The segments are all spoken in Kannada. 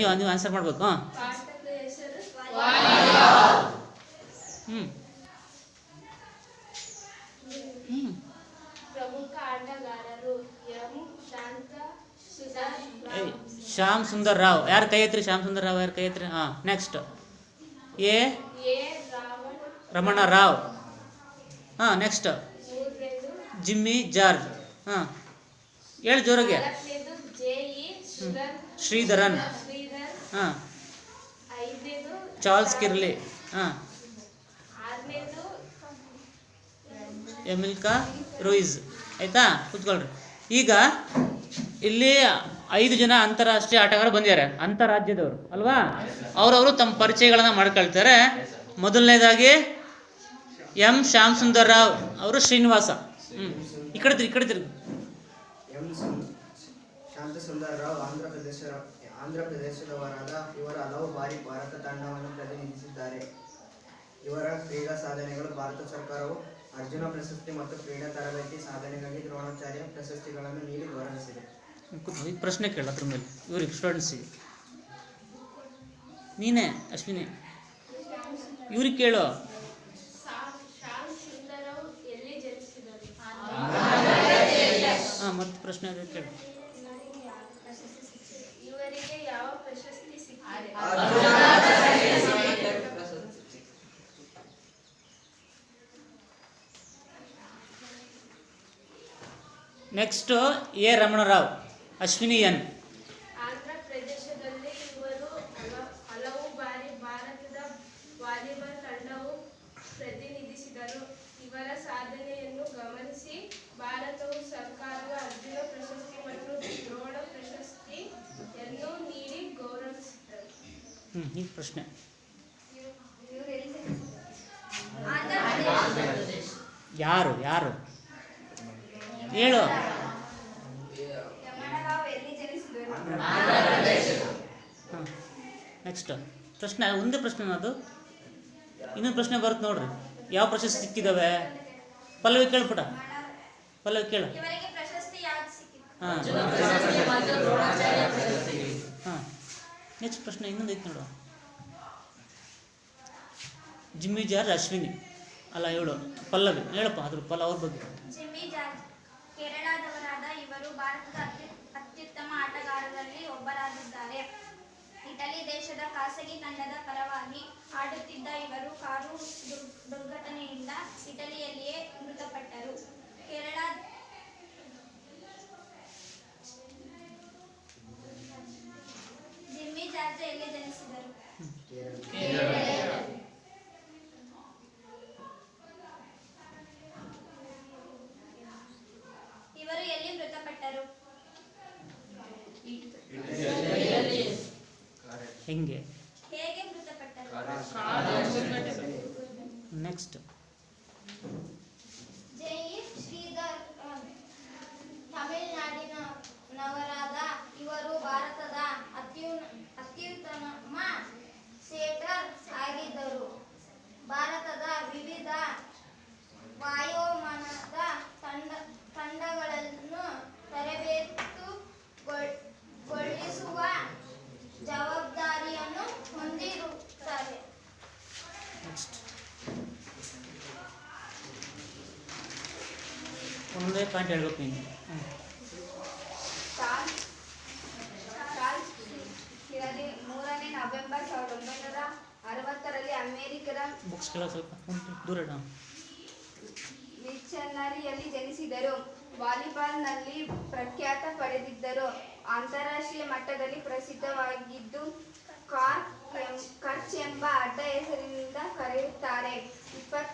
ನೀವು ನೀವು ಆನ್ಸರ್ ಮಾಡಬೇಕು ಹ್ಞೂ ಶ್ಯಾಮ್ ಸುಂದರ್ ರಾವ್. ಯಾರು ಕೈ ಐತ್ರಿ ಶ್ಯಾಮ್ ಸುಂದರ್ ರಾವ್ ಯಾರು ಕೈ ಐತ್ರಿ ಹಾಂ ನೆಕ್ಸ್ಟ್ ಎ? ರಮಣ ರಾವ್. ಹಾಂ ನೆಕ್ಸ್ಟ್ ಜಿಮ್ಮಿ ಜಾರ್ಜ್. ಹಾಂ. ಹೇಳಿ ಜೋರಾಗೆ. ಶ್ರೀಧರನ್. ಶ್ರೀಧರ್ ಹಾಂ. ಚಾರ್ಲ್ಸ್ ಕಿರ್ಲಿ. ಹಾಂ. ಎಮಿಲ್ಕಾ ರೂಯಿಸ್. ಆಯಿತಾ? ಕೂತ್ಕೊಳ್ರಿ. ಈಗ ಇಲ್ಲಿ ಐದು ಜನ ಅಂತಾರಾಷ್ಟ್ರೀಯ ಆಟಗಾರರು ಬಂದಿದ್ದಾರೆ. ಅಂತಾರಾಜ್ಯದವರು ಅಲ್ವಾ? ಅವರವರು ತಮ್ಮ ಪರಿಚಯಗಳನ್ನು ಮಾಡ್ಕೊಳ್ತಾರೆ. ಮೊದಲನೇದಾಗಿ ಎಂ ಶ್ಯಾಮ್ ಸುಂದರ್ ರಾವ್ ಅವರು ಶ್ರೀನಿವಾಸ. ಹ್ಞೂ ಈ ಕಡೆ ಈ ಕಡೆ ತಿರ್ಗಿ. ಎಂ ಆಂಧ್ರ ಶಾಂತಸುಂದರರಾವ್ ಆಂಧ್ರ ಪ್ರದೇಶ ಆಂಧ್ರ ಪ್ರದೇಶದವರಾದ ಇವರು ಹಲವು ಬಾರಿ ಭಾರತ ತಂಡವನ್ನು ಪ್ರತಿನಿಧಿಸಿದ್ದಾರೆ. ಇವರ ಕ್ರೀಡಾ ಸಾಧನೆಗಳು ಭಾರತ ಸರ್ಕಾರವು ಅರ್ಜುನ ಪ್ರಶಸ್ತಿ ಮತ್ತು ಕ್ರೀಡಾ ತರಬೇತಿ ಸಾಧನೆಗಾಗಿ ದ್ರೋಣಾಚಾರ್ಯ ಪ್ರಶಸ್ತಿಗಳನ್ನು ನೀಡಿ ಗೌರವಿಸಿದೆ. ಪ್ರಶ್ನೆ ಕೇಳ ಅದ್ರ ಮೇಲೆ. ಇವ್ರಿಗೆ ಸ್ಟೂಡೆಂಟ್ಸಿಗೆ ನೀನೇ ಅಶ್ವಿನಿ. ಇವ್ರಿಗೆ ಕೇಳು. ಹಾಂ ಮತ್ತೆ ಪ್ರಶ್ನೆ ಕೇಳು ಇವರಿಗೆ ಯಾವ ಪ್ರಶಸ್ತಿ ಸಿಕ್ಕಿದೆ ನೆಕ್ಸ್ಟು ಎ ರಮಣರಾವ್ ಅಶ್ವಿನಿ ಎನ್ ಆಂಧ್ರ ಪ್ರದೇಶದಲ್ಲಿ ಇವರು ಹಲ- ಹಲವು ಬಾರಿ ಭಾರತದ ವಾಲಿಬಾಲ್ ತಂಡವು ಪ್ರತಿನಿಧಿಸಿದರು ಇವರ ಸಾಧನೆಯನ್ನು ಗಮನಿಸಿ ಭಾರತವು ಸರ್ಕಾರದ ಅರ್ಜುನ ಪ್ರಶಸ್ತಿ ಮತ್ತು ದ್ರೋಣ ರಮಣರಾವ್ ನೀಡಿ ಗೌರವಿಸಿದರು. ಹ್ಞೂ ಈಗ ಪ್ರಶ್ನೆ. ಯಾರು ಯಾರು? ಹೇಳು. ಹಾಂ ನೆಕ್ಸ್ಟ್ ಪ್ರಶ್ನೆ ಒಂದೇ ಪ್ರಶ್ನೆ ಅದು ಇನ್ನೊಂದು ಪ್ರಶ್ನೆ ಬರುತ್ತೆ ನೋಡ್ರಿ. ಯಾವ ಪ್ರಶಸ್ತಿ ಸಿಕ್ಕಿದಾವೆ? ಪಲ್ಲವಿ ಕೇಳ್ಬಿಟ ಪಲ್ಲವಿ ಕೇಳು. ಹಾಂ. ಹಾಂ. ನೆಕ್ಸ್ಟ್ ಪ್ರಶ್ನೆ ಇನ್ನೊಂದು ಐತೆ ನೋಡು. Jimmy George Ashwini. ಅಲ್ಲ ಹೇಳು. ಪಲ್ಲವಿ. ಹೇಳಪ್ಪ ಅದ್ರ ಪಲ್ಲ ಅವ್ರ ಬಗ್ಗೆ. ಅತ್ಯುತ್ತಮ ಆಟಗಾರರಲ್ಲಿ ಒಬ್ಬರಾಗಿದ್ದಾರೆ. ಇಟಲಿ ದೇಶದ ಖಾಸಗಿ ತಂಡದ ಪರವಾಗಿ ಆಡುತ್ತಿದ್ದ ಇವರು ಕಾರು ದುರ್- ದುರ್ಘಟನೆಯಿಂದ ಇಟಲಿಯಲ್ಲಿಯೇ ಮೃತಪಟ್ಟರು. ಕೇರಳ ಜಿಮ್ಮಿ ಜಾರ್ಜ್ ಎಲ್ಲಿ ಜನಿಸಿದರು? ಇವರು ಎಲ್ಲಿ ಮೃತಪಟ್ಟರು? ಹೆಂಗೆ? ನೆಕ್ಸ್ಟ್ ಒಂದೇ ಪಾಯಿಂಟ್ ಹೇಳ್ಬೇಕು ನೀನು. ಮೂರನೇ ನವೆಂಬರ್ ಸಾವಿರದ ಒಂಬೈನೂರ ಅರವತ್ತರಲ್ಲಿ ಅಮೆರಿಕದ ಬುಕ್ಸ್ ಕೇಳೋ ಸ್ವಲ್ಪ ಕುಂತು ದೂರ ಇಡು. ಜನಿಸಿದರು. ವಾಲಿಬಾಲ್ನಲ್ಲಿ ಪ್ರಖ್ಯಾತ ಪಡೆದಿದ್ದರು. ಅಂತಾರಾಷ್ಟ್ರೀಯ ಮಟ್ಟದಲ್ಲಿ ಪ್ರಸಿದ್ಧವಾಗಿದ್ದು ಕಾರ್ ಖರ್ಚ್ ಕರ್ಚ್ ಎಂಬ ಅಡ್ಡ ಹೆಸರಿನಿಂದ ಕರೆಯುತ್ತಾರೆ. ಇಪ್ಪತ್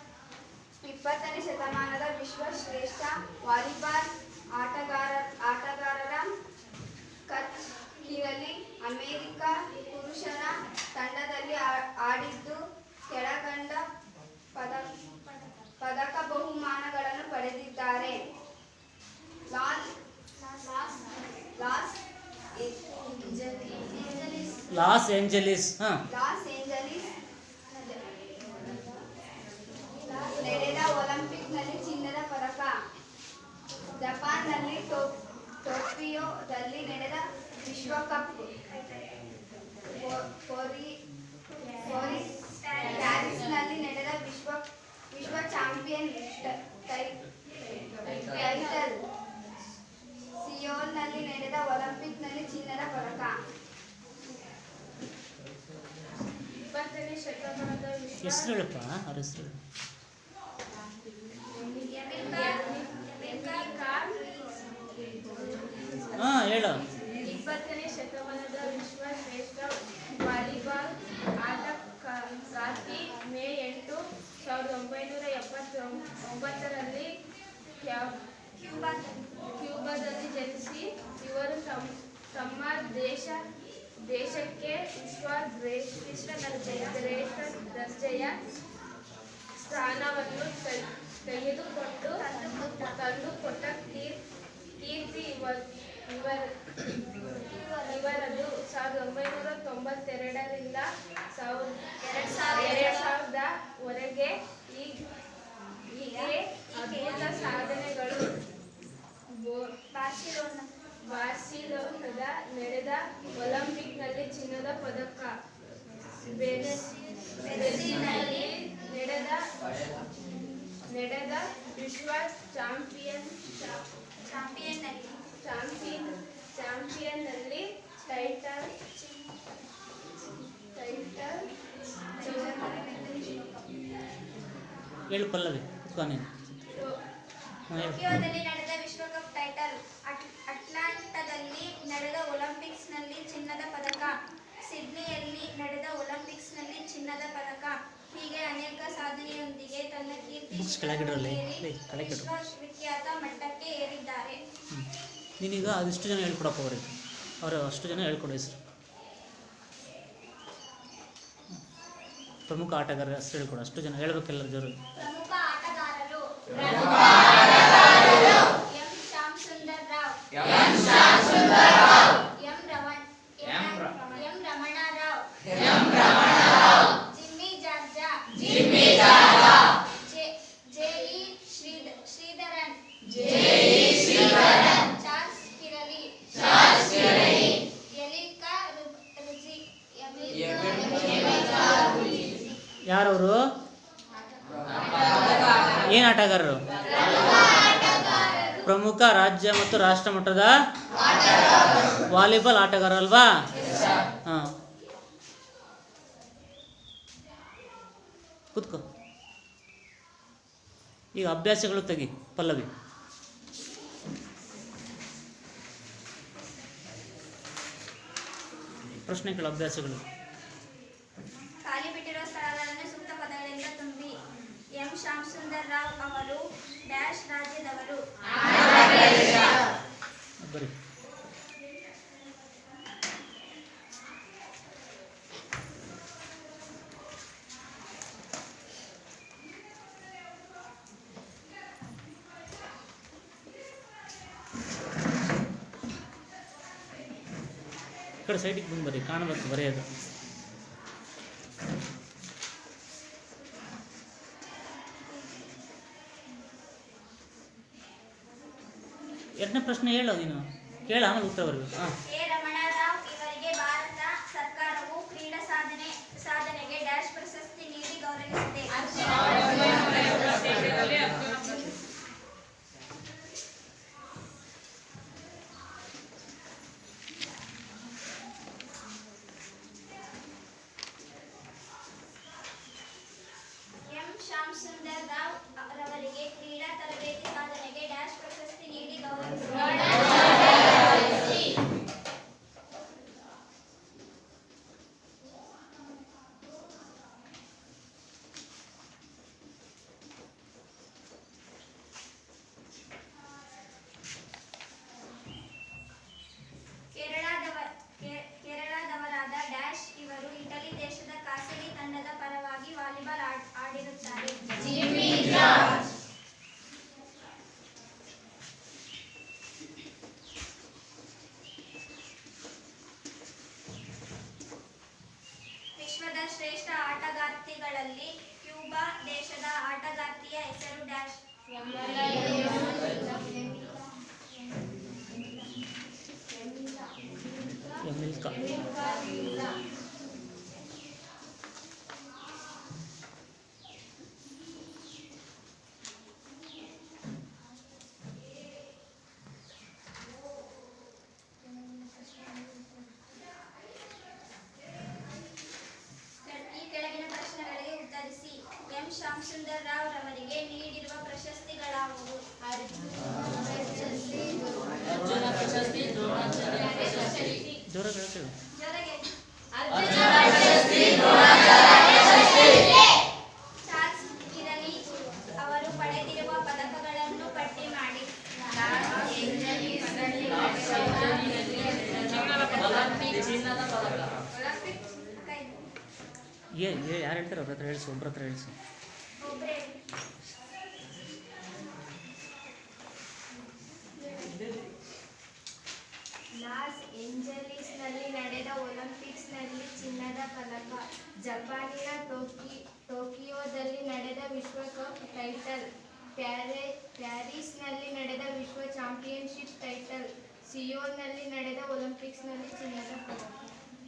ಇಪ್ಪತ್ತನೇ ಶತಮಾನದ ವಿಶ್ವ ಶ್ರೇಷ್ಠ ವಾಲಿಬಾಲ್ ಆಟಗಾರ ಆಟಗಾರರ ಕಚ್ ಅಮೆರಿಕ ಪುರುಷರ ತಂಡದಲ್ಲಿ ಆಡಿದ್ದು ಕೆಳಕಂಡ ಪದ ಪದಕ ಬಹುಮಾನಗಳನ್ನು ಪಡೆದಿದ್ದಾರೆ. Los Los Angeles Los Los Angeles ಒಲಿಂಪಿಕ್ನಲ್ಲಿ ಚಿನ್ನದ ಪದಕ ಜಪಾನ್ನಲ್ಲಿ ಟೋ- ಟೋಕಿಯೋದಲ್ಲಿ ನಡೆದ ವಿಶ್ವಕಪ್ ಪ್ಯಾರಿಸ್ನಲ್ಲಿ ನಡೆದ ವಿಶ್ವ ವಿಶ್ವ ಚಾಂಪಿಯನ್ ಟೈಟಲ್ ಸಿಯೋಲ್ನಲ್ಲಿ ನಡೆದ ಒಲಿಂಪಿಕ್ನಲ್ಲಿ ಚಿನ್ನದ ಪದಕ. ಇಪ್ಪತ್ತನೇ ಶತಮಾನದ ವಿಶ್ವ ಹೆಸರು ಹೇಳಪ್ಪ ಅವ್ರ ಹೆಸರು ಹಾಂ ಹೇಳು ಇಪ್ಪತ್ತನೇ ಶತಮಾನದ ವಿಶ್ವ ಶ್ರೇಷ್ಠ ವಾಲಿಬಾಲ್ ಆಟಗಾರ್ತಿ ಮೇ ಎಂಟು ಸಾವಿರದ ಒಂಬೈನೂರ ಎಪ್ಪತ್ತೊಂಬತ್ತರಲ್ಲಿ ಕ್ಯಾ- ಕ್ಯೂಬಾದಲ್ಲಿ ಜನಿಸಿ ಇವರು ತಮ್ಮ ತಮ್ಮ ದೇಶ ದೇಶಕ್ಕೆ ವಿಶ್ವ ಶ್ರೇಷ್ಠ ಶ್ರೇಷ್ಠ ದರ್ಜೆಯ ಸ್ಥಾನವನ್ನು ತೆ- ತೆಗೆದುಕೊಂಡು ತಂದುಕೊಟ್ಟ ಕೀರ್- ಕೀರ್ತಿ ಇವ- ಇವರ- ಇವರದು ಸಾವಿರದ ಒಂಬೈನೂರ ತೊಂಬತ್ತೆರಡರಿಂದ ಸಾವಿರದ ಎರಡು ಸಾವಿರದ ನಡೆದ ಒಲಿಂಪಿಕ್ನಲ್ಲಿ ಚಿನ್ನದ ಪದಕ ಬೆರೆಸ್- ಬ್ರೆಜಿಲ್ನಲ್ಲಿ ನಡೆದ ನಡೆದ ವಿಶ್ವ ಚಾಂಪಿಯನ್ ಚಾಂಪಿಯನ್ನಲ್ಲಿ ಚಾಂಪಿಯನ್ ಚಾಂಪಿಯನ್ನಲ್ಲಿ ಟೈಟಲ್ ಟೈಟಲ್ ಹೇಳು ಪಲ್ಲವಿ ಟೋಕಿಯೋದಲ್ಲಿ ನಡೆದ ವಿಶ್ವಕಪ್ ಟೈಟಲ್ ಅಟ್- ಅಟ್ಲಾಂಟಾದಲ್ಲಿ ನಡೆದ ಒಲಿಂಪಿಕ್ಸ್ನಲ್ಲಿ ಚಿನ್ನದ ಪದಕ ಸಿಡ್ನಿಯಲ್ಲಿ ನಡೆದ ಒಲಿಂಪಿಕ್ಸ್ನಲ್ಲಿ ಚಿನ್ನದ ಪದಕ ಹೀಗೆ ಅನೇಕ ಸಾಧನೆಯೊಂದಿಗೆ ತನ್ನ ಕೆಳಗಿಡ್ರಲ್ಲಿ. ಕೆಳಗಿಡು. ವಿಶ್ವವಿಖ್ಯಾತ ಮಟ್ಟಕ್ಕೆ ಏರಿದ್ದಾರೆ ನೀನೀಗ ಅದೆಷ್ಟು ಜನ ಹೇಳ್ಕೊಡಪ್ಪ ಅವ್ರಿಗೆ. ಅವರು ಅಷ್ಟು ಜನ ಹೇಳ್ಕೊಡೋ ಹೆಸರು. ಪ್ರಮುಖ ಆಟಗಾರರ ಹೆಸರು ಹೇಳ್ಕೊಡು. ಅಷ್ಟು ಜನ ಹೇಳ್ಬೇಕೆಲ್ಲ ಜೋರು ಪ್ರಮುಖ ಆಟಗಾರರು M Shyam Sundar Rao M Raman M M Ramanarao Jimmy George J J E ಶ್ರೀಧ Sridharan Charles ಕಿರಲಿ ಎಲಿಕಾ ರು- ರುಜಿ ಯಾರವರು ಏನು ಆಟಗಾರರು ಪ್ರಮುಖ ರಾಜ್ಯ ಮತ್ತು ರಾಷ್ಟ್ರ ಮಟ್ಟದ ವಾಲಿಬಾಲ್ ಆಟಗಾರ ಅಲ್ವಾ? ಹಾಂ. ಕೂತ್ಕೋ. ಈಗ ಅಭ್ಯಾಸಗಳು ತೆಗಿ, ಪಲ್ಲವಿ. ಪ್ರಶ್ನೆಗಳು, ಅಭ್ಯಾಸಗಳು ಖಾಲಿ ಬಿಟ್ಟಿರುವ ಸ್ಥಳಗಳನ್ನು ಸೂಕ್ತ ಪದಗಳಿಂದ ತುಂಬಿ ಎಂ ಶ್ಯಾಮ್ ಸುಂದರ್ ರಾವ್ ಅವರು ಡ್ಯಾಶ್ ರಾಜ್ಯದವರು ಬರೀ ಕಡೆ ಸೈಡಿಗೆ ಬಂದು ಬರೀ ಕಾಣಬೇಕು ಬರೆಯೋದು. ಎರಡನೇ ಪ್ರಶ್ನೆ ಹೇಳು ನೀನು. ಕೇಳ, ಆಮೇಲೆ ಉತ್ತರ ಬರಬೇಕು. ಹಾಂ ಎ ರಮಣರಾವ್ ಇವರಿಗೆ ಭಾರತ ಸರ್ಕಾರವು ಕ್ರೀಡಾ ಸಾಧನೆ ಸಾಧನೆಗೆ ಡ್ಯಾಶ್ ಪ್ರಶಸ್ತಿ ನೀಡಿ ಗೌರವಿಸಿದೆ ಎಂ ಶ್ಯಾಮ್ ಸುಂದರ್ ರಾವ್ ರವರಿಗೆ ಕ್ರೀಡಾ ತರಬೇತಿ ಸಾಧನೆಗೆ ಡ್ಯಾಶ್ ಪ್ರಶಸ್ತಿ ನೀಡಿ ಗೌರವಿಸಿದೆ ಕೇರಳದವ ಕೇ- ಕೇರಳದವರಾದ ಡ್ಯಾಶ್ ಇವರು ಇಟಲಿ ದೇಶದ ಖಾಸಗಿ ತಂಡದ ಪರವಾಗಿ ವಾಲಿಬಾಲ್ ಆಡ್- ಆಡಿರುತ್ತಾರೆ ವಿಶ್ವದ ಶ್ರೇಷ್ಠ ಆಟಗಾರ್ತಿಗಳಲ್ಲಿ ಕ್ಯೂಬಾ ದೇಶದ ಆಟಗಾರ್ತಿಯ ಹೆಸರು ಡ್ಯಾಶ್ ಎಮಿಲ್ಕಾ ಏಂಜಲೀಸ್ನಲ್ಲಿ ನಡೆದ ಒಲಿಂಪಿಕ್ಸ್ನಲ್ಲಿ ಚಿನ್ನದ ಪದಕ ಜಪಾನಿನ ಟೋಕಿ, ಟೋಕಿಯೋದಲ್ಲಿ ನಡೆದ ವಿಶ್ವಕಪ್ ಟೈಟಲ್, ಪ್ಯಾರೆ, ಪ್ಯಾರಿಸ್ನಲ್ಲಿ ನಡೆದ ವಿಶ್ವ ಚಾಂಪಿಯನ್ಶಿಪ್ ಟೈಟಲ್ ಸಿಯೋಲ್ನಲ್ಲಿ ನಡೆದ ಒಲಿಂಪಿಕ್ಸ್ನಲ್ಲಿ ಚಿನ್ನದ ಪದಕ.